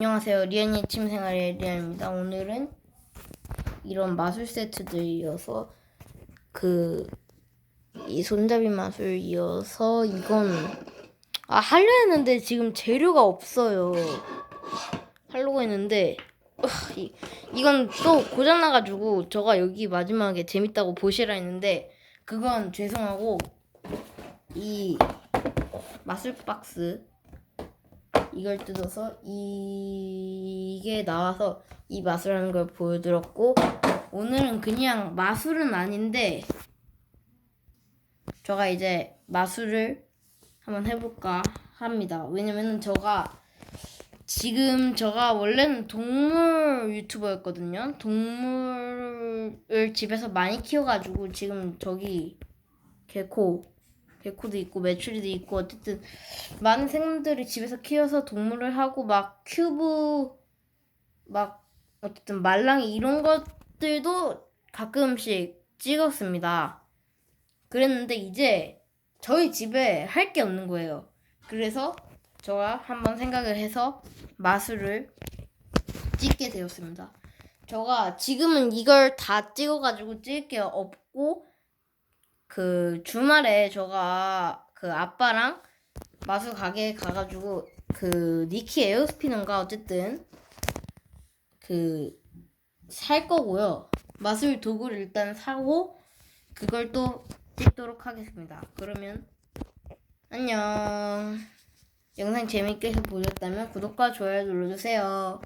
안녕하세요. 리안이 침생활의 리안입니다. 오늘은 이런 마술 세트들 이어서 그 이 손잡이 마술 이어서 이건 아 하려 했는데 지금 재료가 없어요. 하려고 했는데 으, 이, 이건 또 고장 나가지고 저가 여기 마지막에 재밌다고 보시라 했는데 그건 죄송하고 이 마술 박스 이걸 뜯어서 이... 이게 나와서 이 마술하는 걸 보여드렸고 오늘은 그냥 마술은 아닌데 저가 이제 마술을 한번 해볼까 합니다. 왜냐면은 저가 지금 저가 원래는 동물 유튜버였거든요. 동물을 집에서 많이 키워가지고 지금 저기 개코 개코도 있고 메추리도 있고 어쨌든 많은 생물들이 집에서 키워서 동물을 하고 막 큐브 막 어쨌든 말랑이 이런 것들도 가끔씩 찍었습니다. 그랬는데 이제 저희 집에 할 게 없는 거예요. 그래서 저가 한번 생각을 해서 마술을 찍게 되었습니다. 저가 지금은 이걸 다 찍어가지고 찍을 게 없고 그 주말에 저가 그 아빠랑 마술 가게에 가가지고 그 니키 에어스피너인가 어쨌든 그 살 거고요. 마술 도구를 일단 사고 그걸 또 찍도록 하겠습니다. 그러면 안녕. 영상 재밌게 보셨다면 구독과 좋아요 눌러주세요.